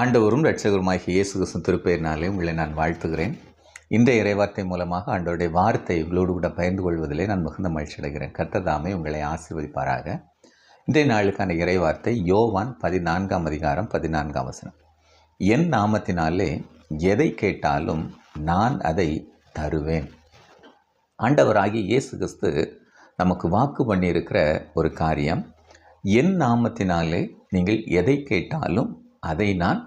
ஆண்டவரும் ரட்சகருமாகிய இயேசு கிறிஸ்து திருப்பெயரினாலே உங்களை நான் வாழ்த்துகிறேன். இன்றைய இறைவார்த்தை மூலமாக ஆண்டவருடைய வார்த்தை உங்களோடு கூட பகிர்ந்து கொள்வதிலே நான் மிகுந்த மகிழ்ச்சி அடைகிறேன். கர்த்ததாமே உங்களை ஆசீர்வதிப்பாராக. இன்றைய நாளுக்கான இறைவார்த்தை யோவான் பதினான்காம் அதிகாரம் பதினான்காம் வசனம். என் நாமத்தினாலே எதை கேட்டாலும் நான் அதை தருவேன். ஆண்டவராகிய இயேசு கிறிஸ்து நமக்கு வாக்கு பண்ணியிருக்கிற ஒரு காரியம் என் நாமத்தினாலே நீங்கள் எதை கேட்டாலும் அதை நான்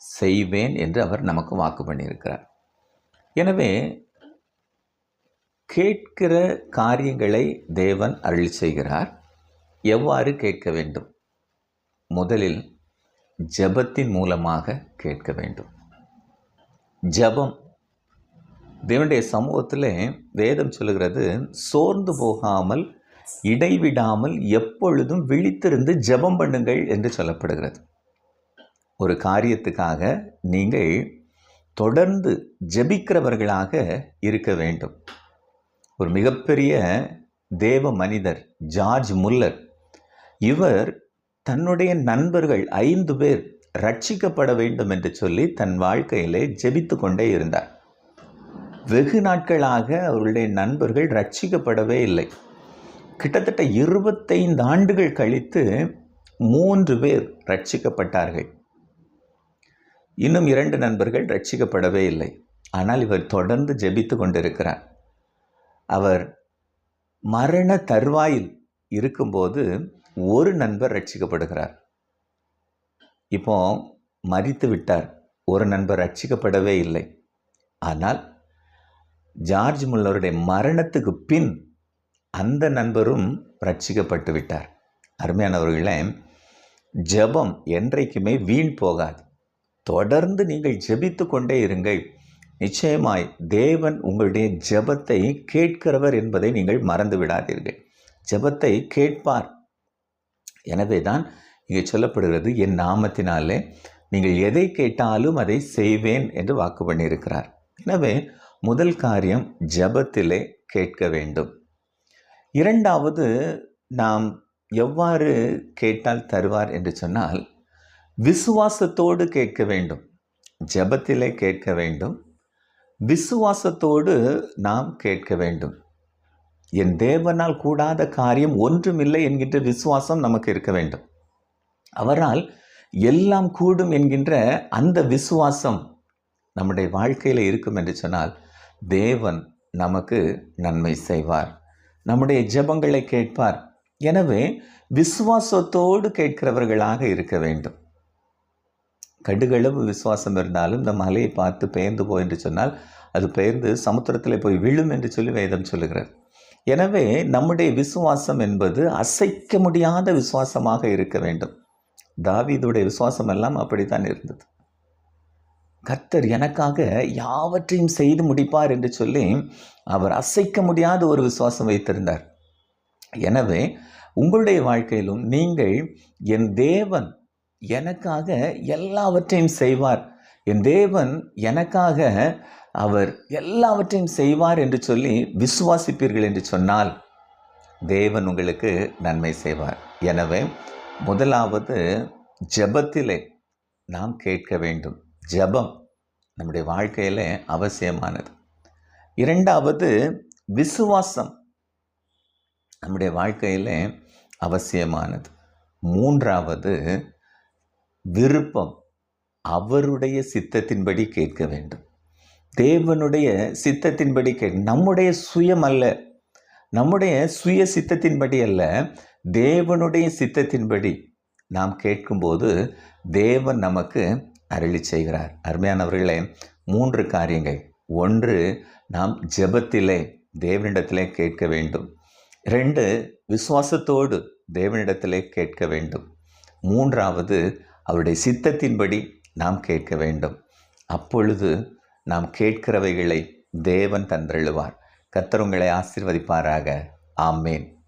செய்வேன் என்று அவர் நமக்கு வாக்கு பண்ணியிருக்கிறார். எனவே கேட்கிற காரியங்களை தேவன் அருள் செய்கிறார். எவ்வாறு கேட்க வேண்டும்? முதலில் ஜெபத்தின் மூலமாக கேட்க வேண்டும். ஜெபம். தேவனுடைய சமூகத்தில் வேதம் சொல்லுகிறது சோர்ந்து போகாமல் இடைவிடாமல் எப்பொழுதும் விழித்திருந்து ஜெபம் பண்ணுங்கள் என்று சொல்லப்படுகிறது. ஒரு காரியத்துக்காக நீங்கள் தொடர்ந்து ஜெபிக்கிறவர்களாக இருக்க வேண்டும். ஒரு மிகப்பெரிய தேவ மனிதர் ஜார்ஜ் முல்லர் இவர் தன்னுடைய நண்பர்கள் ஐந்து பேர் ரட்சிக்கப்பட வேண்டும் என்று சொல்லி தன் வாழ்க்கையிலே ஜெபித்து கொண்டே இருந்தார். வெகு நாட்களாக அவருடைய நண்பர்கள் ரட்சிக்கப்படவே இல்லை. கிட்டத்தட்ட இருபத்தைந்து ஆண்டுகள் கழித்து மூன்று பேர் ரட்சிக்கப்பட்டார்கள். இன்னும் இரண்டு நண்பர்கள் ரட்சிக்கப்படவே இல்லை. ஆனால் இவர் தொடர்ந்து ஜெபித்து கொண்டிருக்கிறார். அவர் மரண தருவாயில் இருக்கும்போது ஒரு நண்பர் ரட்சிக்கப்படுகிறார். இப்போ மறித்து விட்டார். ஒரு நண்பர் ரட்சிக்கப்படவே இல்லை. ஆனால் ஜார்ஜ் முல்லருடைய மரணத்துக்கு பின் அந்த நண்பரும் ரட்சிக்கப்பட்டு விட்டார். அருமையானவர்களே ஜெபம் என்றைக்குமே வீண் போகாது. தொடர்ந்து நீங்கள் ஜெபித்து கொண்டே இருங்கள். நிச்சயமாய் தேவன் உங்களுடைய ஜெபத்தை கேட்கிறவர் என்பதை நீங்கள் மறந்து விடாதீர்கள். ஜெபத்தை கேட்பார். எனவே தான் இங்கே சொல்லப்படுகிறது என் நாமத்தினாலே நீங்கள் எதை கேட்டாலும் அதை செய்வேன் என்று வாக்கு பண்ணியிருக்கிறார். எனவே முதல் காரியம் ஜபத்திலே கேட்க வேண்டும். இரண்டாவது நாம் எவ்வாறு கேட்டால் தருவார் என்று சொன்னால் விசுவாசத்தோடு கேட்க வேண்டும். ஜபத்திலே கேட்க வேண்டும். விசுவாசத்தோடு நாம் கேட்க வேண்டும். என் தேவனால் கூடாத காரியம் ஒன்றுமில்லை என்கின்ற விசுவாசம் நமக்கு இருக்க வேண்டும். அவரால் எல்லாம் கூடும் என்கின்ற அந்த விசுவாசம் நம்முடைய வாழ்க்கையில் இருக்கும் என்று சொன்னால் தேவன் நமக்கு நன்மை செய்வார். நம்முடைய ஜபங்களை கேட்பார். எனவே விசுவாசத்தோடு கேட்கிறவர்களாக இருக்க வேண்டும். கடுகளவு விசுவாசம் இருந்தாலும் இந்த மலையை பார்த்து பெயர்ந்து போ என்று சொன்னால் அது பெயர்ந்து சமுத்திரத்தில் போய் விழும் என்று சொல்லி வேதம் சொல்லுகிறது. எனவே நம்முடைய விசுவாசம் என்பது அசைக்க முடியாத விசுவாசமாக இருக்க வேண்டும். தாவீதுடைய விசுவாசம் எல்லாம் அப்படித்தான் இருந்தது. கர்த்தர் எனக்காக யாவற்றையும் செய்து முடிப்பார் என்று சொல்லி அவர் அசைக்க முடியாத ஒரு விசுவாசம் வைத்திருந்தார். எனவே உங்களுடைய வாழ்க்கையிலும் நீங்கள் என் தேவன் எனக்காக எல்லாவற்றையும் செய்வார். என் தேவன் எனக்காக அவர் எல்லாவற்றையும் செய்வார் என்று சொல்லி விசுவாசிப்பீர்கள் என்று சொன்னால் தேவன் உங்களுக்கு நன்மை செய்வார். எனவே முதலாவது ஜபத்திலே நாம் கேட்க வேண்டும். ஜபம் நம்முடைய வாழ்க்கையில் அவசியமானது. இரண்டாவது விசுவாசம் நம்முடைய வாழ்க்கையில் அவசியமானது. மூன்றாவது விருப்பம் அவருடைய சித்தத்தின்படி கேட்க வேண்டும். தேவனுடைய சித்தத்தின்படி கே நம்முடைய சுயம் அல்ல. நம்முடைய சுய சித்தத்தின்படி அல்ல. தேவனுடைய சித்தத்தின்படி நாம் கேட்கும்போது தேவன் நமக்கு அருளி செய்கிறார். அருமையானவர்களே மூன்று காரியங்கள். ஒன்று நாம் ஜெபத்திலே தேவனிடத்திலே கேட்க வேண்டும். ரெண்டு விசுவாசத்தோடு தேவனிடத்திலே கேட்க வேண்டும். மூன்றாவது அவருடைய சித்தத்தின்படி நாம் கேட்க வேண்டும். அப்பொழுது நாம் கேட்கிறவைகளை தேவன் தந்தருளுவார். கத்தர் உங்களை ஆசீர்வதிப்பாராக. ஆமேன்.